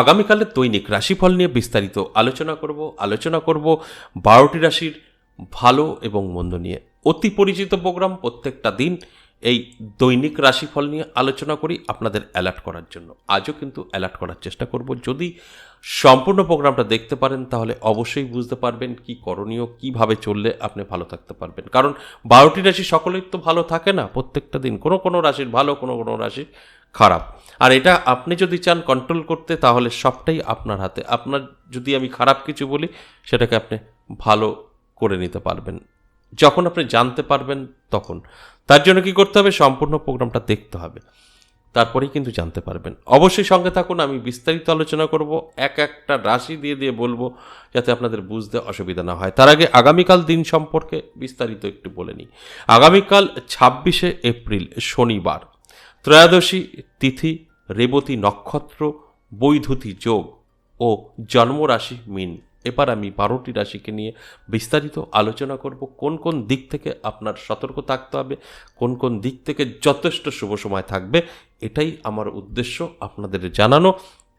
আগামীকালের দৈনিক রাশিফল নিয়ে বিস্তারিত আলোচনা করব আলোচনা করব বারোটি রাশির ভালো এবং মন্দ নিয়ে। অতি পরিচিত প্রোগ্রাম প্রত্যেকটা দিন এই দৈনিক রাশিফল নিয়ে আলোচনা করি আপনাদের অ্যালার্ট করার জন্য। আজও কিন্তু অ্যালার্ট করার চেষ্টা করব। যদি সম্পূর্ণ প্রোগ্রামটা দেখতে পারেন তাহলে অবশ্যই বুঝতে পারবেন কি করণীয়, কীভাবে চললে আপনি ভালো থাকতে পারবেন। কারণ বারোটি রাশি সকলেই তো ভালো থাকে না। প্রত্যেকটা দিন কোনো কোনো রাশির ভালো, কোনো কোনো রাশির খারাপ। আর এটা আপনি যদি চান কন্ট্রোল করতে, তাহলে সবটাই আপনার হাতে। আপনার যদি আমি খারাপ কিছু বলি, সেটাকে আপনি ভালো করে নিতে পারবেন। যখন আপনি জানতে পারবেন, তখন। তার জন্য কি করতে হবে? সম্পূর্ণ প্রোগ্রামটা দেখতে হবে। তারপরেই কিন্তু জানতে পারবেন। অবশ্যই সঙ্গে থাকুন, আমি বিস্তারিত আলোচনা করব। এক একটা রাশি দিয়ে দিয়ে বলব, যাতে আপনাদের বুঝতে অসুবিধা না হয়। তার আগে আগামীকাল দিন সম্পর্কে বিস্তারিত একটু বলে নিই। আগামীকাল ছাব্বিশে এপ্রিল, শনিবার। ত্রয়োদশী তিথি রেবতী নক্ষত্র, বৈধুতি যোগ ও জন্মরাশি মিন। এবার আমি বারোটি রাশিকে নিয়ে বিস্তারিত আলোচনা করব। কোন কোন দিক থেকে আপনার সতর্ক থাকতে হবে? কোন কোন দিক থেকে যথেষ্ট শুভ সময় থাকবে? এটাই আমার উদ্দেশ্য আপনাদের জানানো।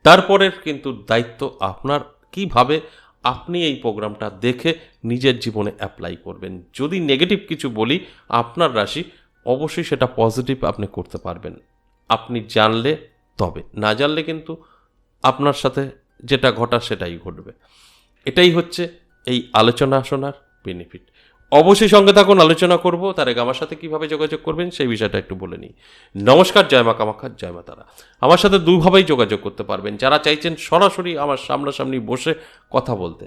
তারপরের কিন্তু দায়িত্ব আপনার। কীভাবে আপনি এই প্রোগ্রামটা দেখে নিজের জীবনে অ্যাপ্লাই করবেন? যদি নেগেটিভ কিছু বলি, আপনার রাশি অবশ্যই সেটা পজিটিভ আপনি করতে পারবেন। আপনি জানলে তবে না জানলে কিন্তু আপনার সাথে যেটা ঘটার সেটাই ঘটবে। এটাই হচ্ছে এই আলোচনা শোনার বেনিফিট অবশ্যই সঙ্গে থাকুন, আলোচনা করব, তার আগে আমার সাথে কীভাবে যোগাযোগ করবেন সেই বিষয়টা একটু বলে নিই। নমস্কার, জয় মা কামাখ্যা, জয় মা তারা। আমার সাথে দুভাবেই যোগাযোগ করতে পারবেন। যারা চাইছেন সরাসরি আমার সামনাসামনি বসে কথা বলতে,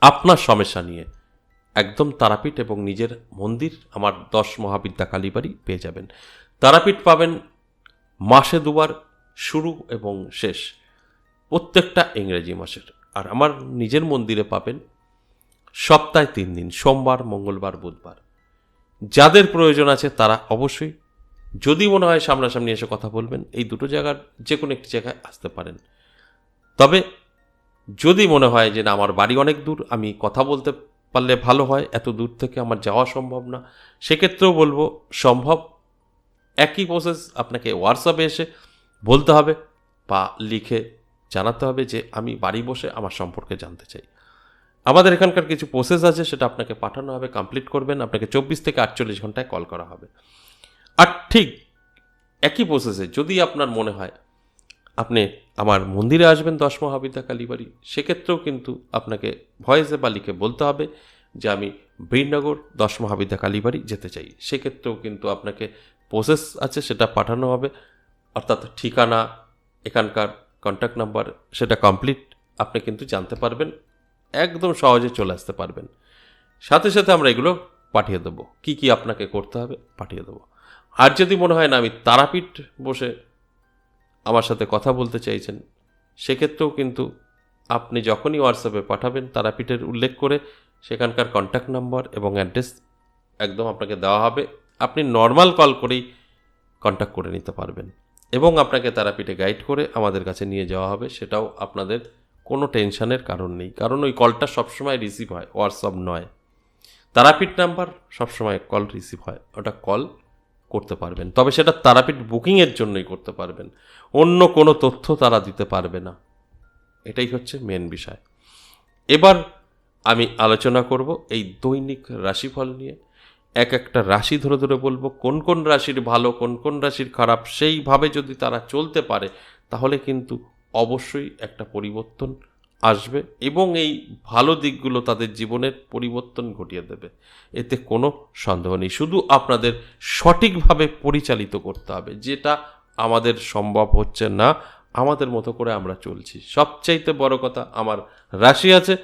আপনার সমস্যা নিয়ে একদম তারাপীঠ এবং নিজের মন্দির, আমার দশ মহাবিদ্যা কালীবাড়ি পেয়ে যাবেন। তারাপীঠ পাবেন মাসে দুবার শুরু এবং শেষ, প্রত্যেকটা ইংরেজি মাসের। আর আমার নিজের মন্দিরে পাবেন সপ্তাহে তিন দিন, সোমবার, মঙ্গলবার, বুধবার। যাদের প্রয়োজন আছে তারা অবশ্যই, যদি মনে হয় সামনাসামনি এসে কথা বলবেন, এই দুটো জায়গার যে কোনো একটি জায়গায় আসতে পারেন। তবে যদি মনে হয় যে না, আমার বাড়ি অনেক দূর, আমি কথা বলতে পারলে ভালো হয়, এত দূর থেকে আমার যাওয়া সম্ভব না, সেক্ষেত্রেও বলব, সম্ভব একই প্রসেস আপনাকে হোয়াটসঅ্যাপে এসে বলতে হবে বা লিখে জানাতে হবে যে আমি বাড়ি বসে আমার সম্পর্কে জানতে চাই। আমাদের এখানকার কিছু প্রসেস আছে, সেটা আপনাকে পাঠানো হবে কমপ্লিট করবেন, আপনাকে চব্বিশ থেকে আটচল্লিশ ঘন্টায় কল করা হবে। আর ঠিক একই প্রসেসে যদি আপনার মনে হয় আপনি আমার মন্দিরে আসবেন দশ মহাবিদ্যা কালীবাড়ি সেক্ষেত্রেও কিন্তু আপনাকে ভয়েসে বা লিখে বলতে হবে যে আমি বীরনগর দশ মহাবিদ্যা কালীবাড়ি যেতে চাই। সেক্ষেত্রেও কিন্তু আপনাকে প্রসেস আছে, সেটা পাঠানো হবে। অর্থাৎ ঠিকানা, এখানকার কন্ট্যাক্ট নাম্বার সেটা কমপ্লিট আপনি কিন্তু জানতে পারবেন, একদম সহজে চলে আসতে পারবেন। সাথে সাথে আমরা এগুলো পাঠিয়ে দেবো। কি কি আপনাকে করতে হবে, পাঠিয়ে দেবো। আর যদি মনে হয় না, আমি তারাপীঠ বসে আমার সাথে কথা বলতে চাইছেন, সেক্ষেত্রেও কিন্তু আপনি যখনই হোয়াটসঅ্যাপে পাঠাবেন, তারাপীঠের উল্লেখ করে সেখানকার কন্ট্যাক্ট নাম্বার এবং অ্যাড্রেস একদম আপনাকে দেওয়া হবে। আপনি নর্মাল কল করেই কন্ট্যাক্ট করে নিতে পারবেন। এবং আপনাকে তারাপীঠে গাইড করে আমাদের কাছে নিয়ে যাওয়া হবে, সেটাও আপনাদের কোনো টেনশনের কারণ নেই। কারণ ওই কলটা সবসময় রিসিভ হয় হোয়াটসঅ্যাপ নয়। তারাপীঠ নাম্বার সবসময় কল রিসিভ হয়, ওটা কল করতে পারবেন। তবে সেটা তারাপীঠ বুকিংয়ের জন্যই করতে পারবেন। অন্য কোনো তথ্য তারা দিতে পারবে না। এটাই হচ্ছে মেন বিষয়। এবার আমি আলোচনা করব এই দৈনিক রাশিফল নিয়ে। এক একটা রাশি ধরে ধরে বলব, কোন কোন রাশির ভালো, কোন কোন রাশির খারাপ, সেইভাবে যদি তারা চলতে পারে, তাহলে কিন্তু অবশ্যই একটা পরিবর্তন আসবে এবং এই ভালো দিকগুলো তাদের জীবনের পরিবর্তন ঘটিয়ে দেবে। এতে কোনো সন্দেহ নেই। শুধু আপনাদের সঠিকভাবে পরিচালিত করতে হবে, যেটা আমাদের সম্ভব হচ্ছে না, আমাদের মতো করে আমরা চলছি। সবচাইতে বড় কথা, আমার রাশি আছে,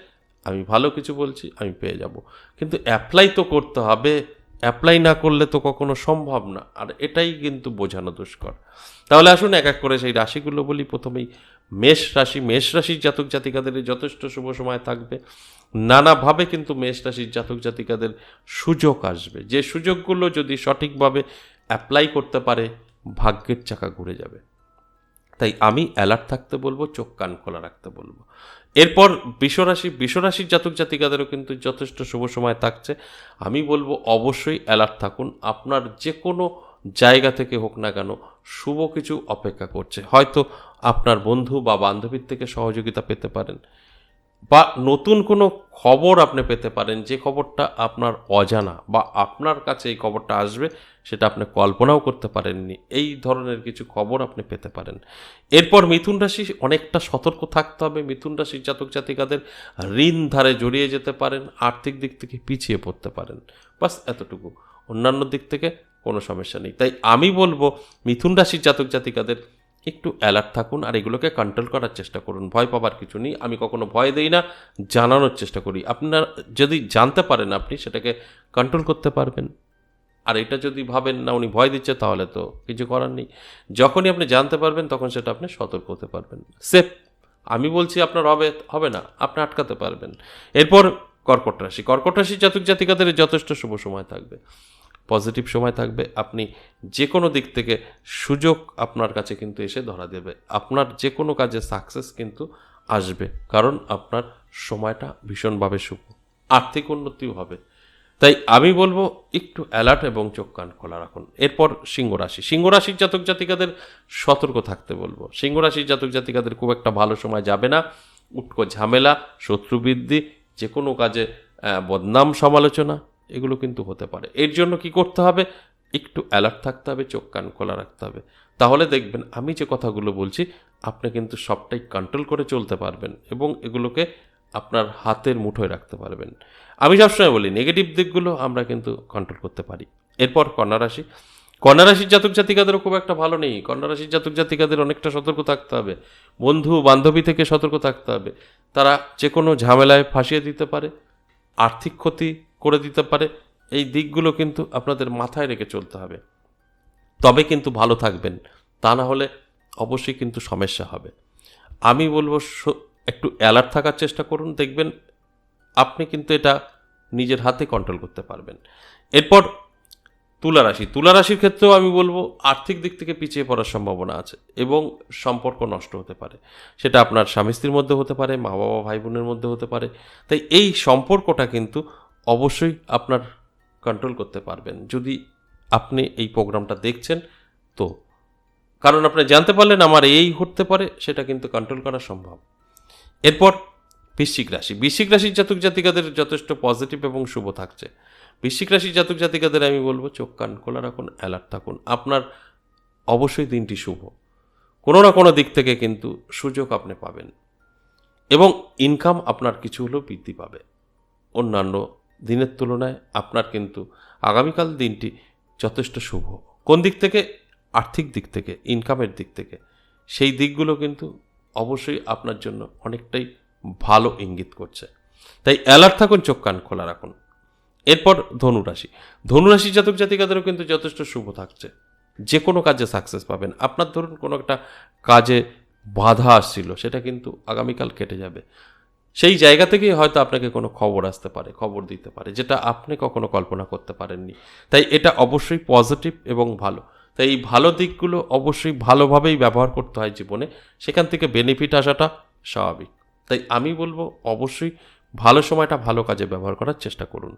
আমি ভালো কিছু বলছি, আমি পেয়ে যাব। কিন্তু অ্যাপ্লাই তো করতে হবে। অ্যাপ্লাই না করলে তো কখনো সম্ভব না। আর এটাই কিন্তু বোঝানো দুষ্কর। তাহলে আসুন এক এক করে সেই রাশিগুলো বলি। প্রথমেই মেষ রাশি। মেষ রাশির জাতক জাতিকাদের যথেষ্ট শুভ সময় থাকবে। নানাভাবে কিন্তু মেষ রাশির জাতক জাতিকাদের সুযোগ আসবে। যে সুযোগগুলো যদি সঠিকভাবে অ্যাপ্লাই করতে পারে, ভাগ্যের চাকা ঘুরে যাবে। তাই আমি অ্যালার্ট থাকতে বলব, চোখ কান খোলা রাখতে বলব। এরপর বিশ্বরাশি, বিশ্বরাশির জাতক জাতিকাদেরও কিন্তু যথেষ্ট শুভ সময় থাকছে। আমি বলব, অবশ্যই অ্যালার্ট থাকুন। আপনার যে কোনো জায়গা থেকে হোক না কেন, শুভ কিছু অপেক্ষা করছে। হয়তো আপনার বন্ধু বা বান্ধবীর থেকে সহযোগিতা পেতে পারেন। বা নতুন কোনো খবর আপনি পেতে পারেন, যে খবরটা আপনার অজানা বা আপনার কাছে এই খবরটা আসবে, সেটা আপনি কল্পনাও করতে পারেননি। এই ধরনের কিছু খবর আপনি পেতে পারেন। এরপর মিথুন রাশি, অনেকটা সতর্ক থাকতে হবে। মিথুন রাশির জাতক জাতিকাদের ঋণ ধারে জড়িয়ে যেতে পারেন, আর্থিক দিক থেকে পিছিয়ে পড়তে পারেন। বাস এতটুকু। অন্যান্য দিক থেকে কোনো সমস্যা নেই। তাই আমি বলব, মিথুন রাশির জাতক জাতিকাদের একটু অ্যালার্ট থাকুন আর এগুলোকে কন্ট্রোল করার চেষ্টা করুন। ভয় পাবার কিছু নেই। আমি কখনো ভয় দেই না, জানানোর চেষ্টা করি। আপনার যদি জানতে পারেন আপনি, সেটাকে কন্ট্রোল করতে পারবেন। আর এটা যদি ভাবেন না, উনি ভয় দিচ্ছে, তাহলে তো কিছু করার নেই। যখনই আপনি জানতে পারবেন, তখন সেটা আপনি সতর্ক হতে পারবেন। সেফ আমি বলছি আপনার হবে হবে না, আপনি আটকাতে পারবেন। এরপর কর্কট রাশি। কর্কট রাশি জাতক জাতিকাদের যথেষ্ট শুভ সময় থাকবে। পজিটিভ সময় থাকবে, আপনি যে কোনো দিক থেকে সুযোগ আপনার কাছে কিন্তু এসে ধরা দেবে। আপনার যে কোনো কাজে সাকসেস কিন্তু আসবে, কারণ আপনার সময়টা ভীষণভাবে শুভ। আর্থিক উন্নতিও হবে। তাই আমি বলব, একটু অ্যালার্ট এবং চোখ কান খোলা রাখুন। এরপর সিংহ রাশি। সিংহ রাশির জাতক জাতিকাদের সতর্ক থাকতে বলব। সিংহ রাশির জাতক জাতিকাদের খুব একটা ভালো সময় যাবে না। উটকো ঝামেলা, শত্রু বৃদ্ধি যে কোনো কাজে বদনাম সমালোচনা এগুলো কিন্তু হতে পারে। এর জন্য কি করতে হবে? একটু অ্যালার্ট থাকতে হবে, চোখ কান খোলা রাখতে হবে। তাহলে দেখবেন, আমি যে কথাগুলো বলছি, আপনি কিন্তু সবটাই কন্ট্রোল করে চলতে পারবেন এবং এগুলোকে আপনার হাতের মুঠোয় রাখতে পারবেন। আমি সবসময় বলি নেগেটিভ দিকগুলো আমরা কিন্তু কন্ট্রোল করতে পারি। এরপর কন্যা রাশি। কন্যা রাশির জাতক জাতিকাদেরও খুব একটা ভালো নেই। কন্যা রাশির জাতক জাতিকাদের অনেকটা সতর্ক থাকতে হবে। বন্ধু বান্ধবী থেকে সতর্ক থাকতে হবে। তারা যে কোনো ঝামেলায় ফাঁসিয়ে দিতে পারে। আর্থিক ক্ষতি করে দিতে পারে, এই দিকগুলো কিন্তু আপনাদের মাথায় রেখে চলতে হবে। তবে কিন্তু ভালো থাকবেন, তা না হলে অবশ্যই কিন্তু সমস্যা হবে। আমি বলব একটু অ্যালার্ট থাকার চেষ্টা করুন, দেখবেন আপনি কিন্তু এটা নিজের হাতে কন্ট্রোল করতে পারবেন। এরপর তুলা রাশি, তুলা রাশির ক্ষেত্রেও আমি বলব আর্থিক দিক থেকে পিছিয়ে পড়ার সম্ভাবনা আছে এবং সম্পর্ক নষ্ট হতে পারে। সেটা আপনার স্বামী স্ত্রীর মধ্যে হতে পারে মা বাবা ভাই বোনের মধ্যে হতে পারে। তাই এই সম্পর্কটা কিন্তু অবশ্যই আপনার কন্ট্রোল করতে পারবেন। যদি আপনি এই প্রোগ্রামটা দেখছেন, তো কারণ আপনি জানতে পারলেন আমার এই ঘটতে পারে, সেটা কিন্তু কন্ট্রোল করা সম্ভব। এরপর বৃশ্চিক রাশি। বৃশ্চিক রাশির জাতক জাতিকাদের যথেষ্ট পজিটিভ এবং শুভ থাকছে। বৃশ্চিক রাশির জাতক জাতিকাদের আমি বলব, চোখ কান খোলা রাখুন অ্যালার্ট থাকুন। আপনার অবশ্যই দিনটি শুভ। কোনো না কোনো দিক থেকে কিন্তু সুযোগ আপনি পাবেন এবং ইনকাম আপনার কিছু হলেও বৃদ্ধি পাবে। অন্যান্য দিনের তুলনায় আপনার কিন্তু আগামীকাল দিনটি যথেষ্ট শুভ। কোন দিক থেকে? আর্থিক দিক থেকে ইনকামের দিক থেকে। সেই দিকগুলো কিন্তু অবশ্যই আপনার জন্য অনেকটাই ভালো ইঙ্গিত করছে। তাই অ্যালার্ট থাকুন, চোখ কান খোলা রাখুন। এরপর ধনুরাশি। ধনুরাশি জাতক জাতিকাদেরও কিন্তু যথেষ্ট শুভ থাকছে। যে কোনো কাজে সাকসেস পাবেন। আপনার ধরুন কোনো একটা কাজে বাধা আসছিল, সেটা কিন্তু আগামীকাল কেটে যাবে। সেই জায়গা থেকেই হয়তো আপনাকে কোনো খবর আসতে পারে, খবর দিতে পারে, যেটা আপনি কখনো কল্পনা করতে পারেননি। তাই এটা অবশ্যই পজিটিভ এবং ভালো। তাই এই ভালো দিকগুলো অবশ্যই ভালোভাবেই ব্যবহার করতে হয় জীবনে। সেখান থেকে বেনিফিট আসাটা স্বাভাবিক। তাই আমি বলব, অবশ্যই ভালো সময়টা ভালো কাজে ব্যবহার করার চেষ্টা করুন।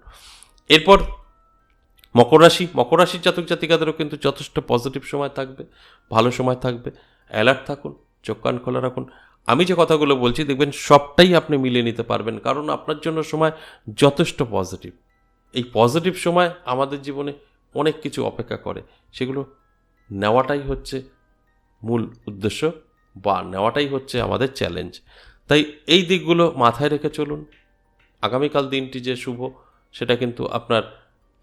এরপর, মকর রাশি। মকর রাশির জাতক জাতিকাদেরও কিন্তু যথেষ্ট পজিটিভ সময় থাকবে, ভালো সময় থাকবে। অ্যালার্ট থাকুন, চোখ কান খোলা রাখুন। আমি যে কথাগুলো বলছি, দেখবেন সবটাই আপনি মিলিয়ে নিতে পারবেন। কারণ আপনার জন্য সময় যথেষ্ট পজিটিভ এই পজিটিভ সময় আমাদের জীবনে অনেক কিছু অপেক্ষা করে। সেগুলো নেওয়াটাই হচ্ছে মূল উদ্দেশ্য বা নেওয়াটাই হচ্ছে আমাদের চ্যালেঞ্জ তাই এই দিকগুলো মাথায় রেখে চলুন। আগামীকাল দিনটি যে শুভ, সেটা কিন্তু আপনার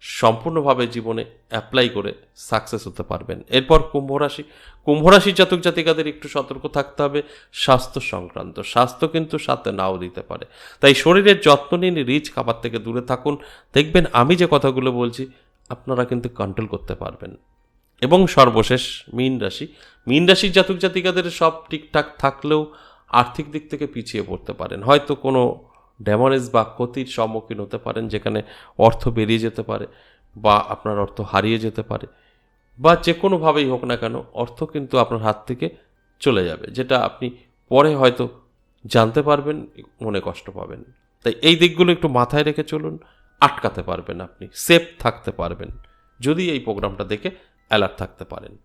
সম্পূর্ণভাবে জীবনে অ্যাপ্লাই করে সাকসেস হতে পারবেন। এরপর কুম্ভ রাশি। কুম্ভ রাশির জাতক জাতিকাদের একটু সতর্ক থাকতে হবে। স্বাস্থ্য সংক্রান্ত। স্বাস্থ্য কিন্তু সাথে নাও দিতে পারে। তাই শরীরের যত্ন নিন, রিচ খাবার থেকে দূরে থাকুন। দেখবেন আমি যে কথাগুলো বলছি, আপনারা কিন্তু কন্ট্রোল করতে পারবেন। এবং সর্বশেষ মীন রাশি। মীন রাশির জাতক জাতিকাদের সব ঠিকঠাক থাকলেও আর্থিক দিক থেকে পিছিয়ে পড়তে পারেন। হয়তো কোনো ড্যামারেজ বা ক্ষতির সম্মুখীন হতে পারেন, যেখানে অর্থ বেরিয়ে যেতে পারে বা আপনার অর্থ হারিয়ে যেতে পারে। বা যে কোনোভাবেই হোক না কেন, অর্থ কিন্তু আপনার হাত থেকে চলে যাবে, যেটা আপনি পরে হয়তো জানতে পারবেন, মনে কষ্ট পাবেন। তাই এই দিকগুলো একটু মাথায় রেখে চলুন, আটকাতে পারবেন আপনি, সেফ থাকতে পারবেন, যদি এই প্রোগ্রামটা দেখে অ্যালার্ট থাকতে পারেন।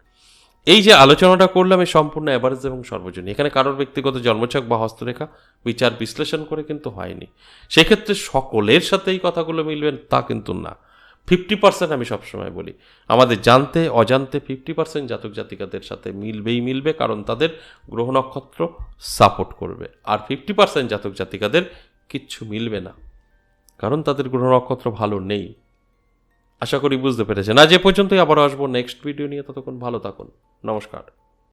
এই যে আলোচনাটা করলাম, এই সম্পূর্ণ অ্যাভারেজ এবং সর্বজনীন। এখানে কারোর ব্যক্তিগত জন্মছক বা হস্তরেখা বিচার বিশ্লেষণ করে কিন্তু হয়নি। সেক্ষেত্রে সকলের সাথে এই কথাগুলো মিলবেন, তা কিন্তু না। ফিফটি পার্সেন্ট আমি সবসময় বলি, আমাদের জানতে, অজান্তে ফিফটি পার্সেন্ট জাতক জাতিকাদের সাথে মিলবেই মিলবে, কারণ তাদের গ্রহ নক্ষত্র সাপোর্ট করবে। আর ফিফটি পার্সেন্ট জাতক জাতিকাদের কিচ্ছু মিলবে না, কারণ তাদের গ্রহ নক্ষত্র ভালো নেই। আশা করি বুঝতে পেরেছেন। আজ এ পর্যন্তই আবারও আসব নেক্সট ভিডিও নিয়ে, ততক্ষণ ভালো থাকুন। নমস্কার।